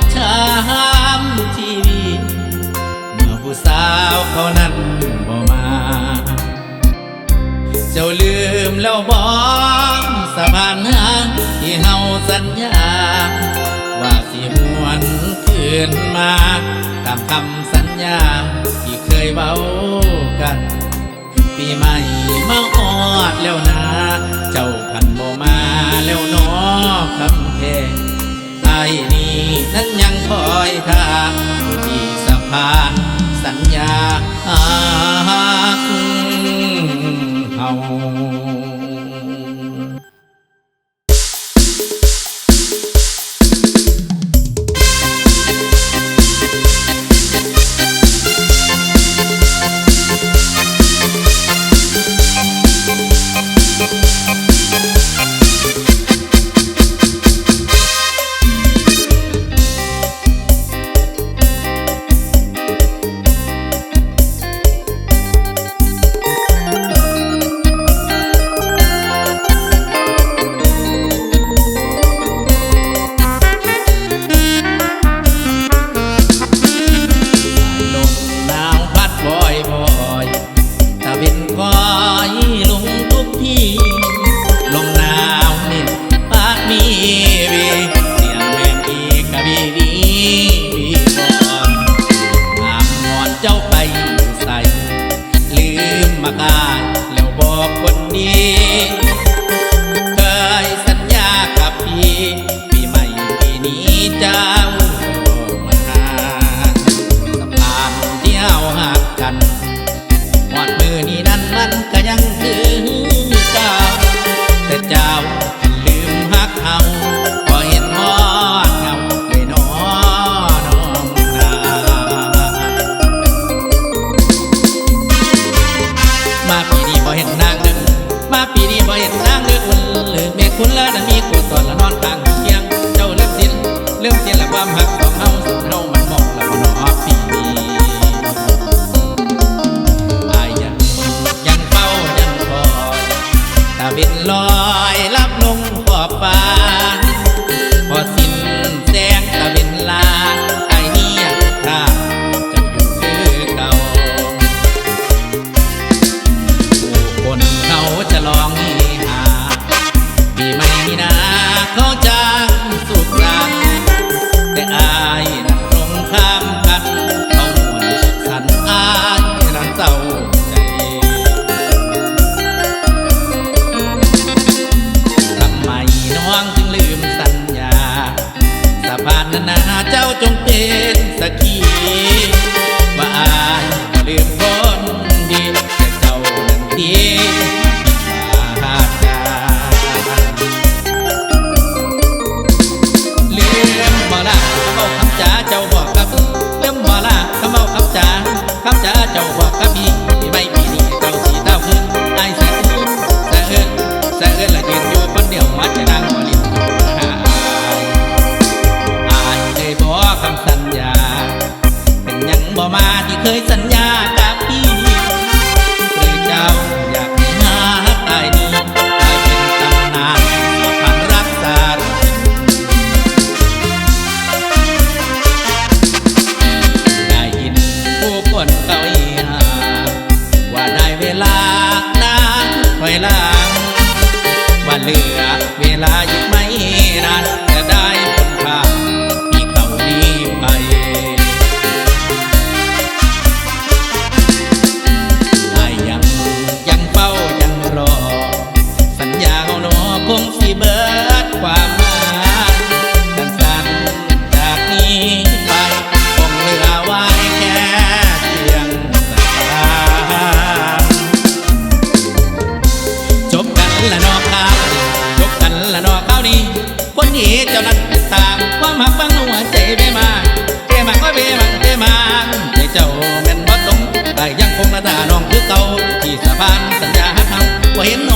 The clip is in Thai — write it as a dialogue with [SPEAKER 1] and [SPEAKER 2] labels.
[SPEAKER 1] บช้มที่ดีเมื่อผู้สาวเขานั้นบ่มา เจ้าลืมแล้วบอกสะพานหาที่เฮาสัญญา ว่าสิหวนคืนมา ตามคำสัญญาที่เคยเว้ากันปีใหม่มาอดแล้วนะ เจ้าขันบ่มาแล้วน้อคำแพงายนี้นั้นยังคอยทางที่สะพานสัญญาานก็ยังคือางใจเจ้าแม่นบ่ตรงแต่ยังคงหน้าาน้องคือเก่าที่สะพานสัญญาทำว่าเห็นน้อง